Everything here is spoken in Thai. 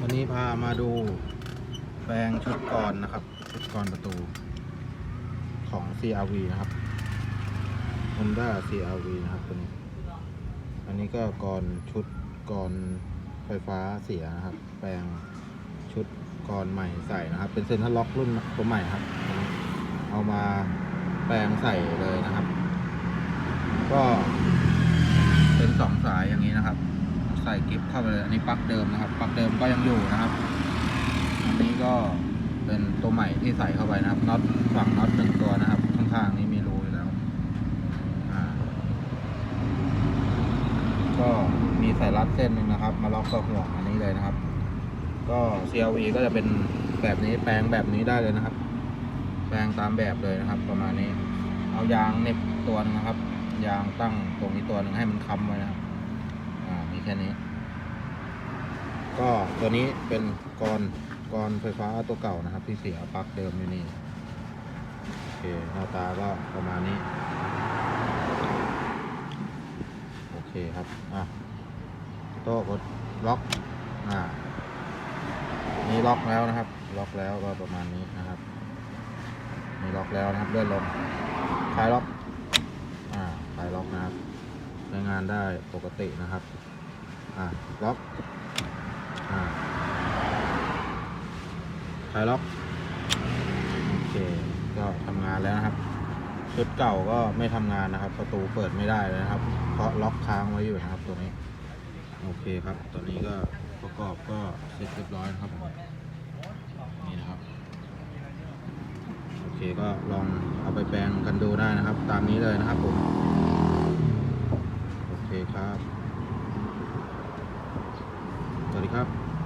วันนี้พามาดูแปลงชุดกรนะครับ ชุดกรประตูของ CRV นะครับ Honda CRV นะครับตัวนี้อันนี้ก็กรชุดกรไฟฟ้าเสียนะครับ แปลงชุดกรใหม่ใส่นะครับ เป็นเซ็นทรัลล็อกรุ่นตัวใหม่ครับ เอามาแปลงใส่เลยนะครับ ก็เป็นสองสายอย่างนี้นะครับ ส่กิฟเข้าไปเลยอันนี้ปลั๊กเดิมนะครับปลั๊กเดิมก็ยังอยู่นะครับ อันนี้ก็เป็นตัวใหม่ที่ใส่เข้าไปนะครับน็อตฝั่งน็อตหนึ่งตัวนะครับ ข้างๆนี้มีรูอยู่แล้วก็มีสายรัดเส้นหนึ่งนะครับ มาล็อกกับห่วงอันนี้เลยนะครับ ก็ CLV ก็จะเป็นแบบนี้แปลงแบบนี้ได้เลยนะครับ แปลงตามแบบเลยนะครับ ประมาณนี้ เอายางเน็บตัวนึงนะครับ ยางตั้งตรงนี้ตัวหนึ่งให้มันค้ำไว้นะครับ อ่า มีแค่นี้ ก็ตัวนี้เป็นกรกรไฟฟ้าตัวเก่านะครับ ที่เสียปลั๊กเดิมอยู่นี่โอเคหน้าตาก็ประมาณนี้ โอเคครับ อะโต๊ะกดล็อกอ่านี่ล็อกแล้วนะครับ ล็อกแล้วก็ประมาณนี้นะครับนี่ล็อกแล้วนะครับเลื่อนลงคลายล็อกอ่าคลายล็อกนะครับใช้งานได้ปกตินะครับ อ่าล็อก อ่าคลายล็อกโอเคก็ทำงานแล้วนะครับชุดเก่าก็ไม่ทำงานนะครับ ประตูเปิดไม่ได้เลยนะครับ เพราะล็อกค้างไว้อยู่นะครับตัวนี้ โอเคครับตัวนี้ก็ประกอบก็เสร็จเรียบร้อยนะครับผมนี่นะครับโอเคก็ลองเอาไปแปลงกันดูได้นะครับ ตามนี้เลยนะครับผมโอเคครับสวัสดีครับ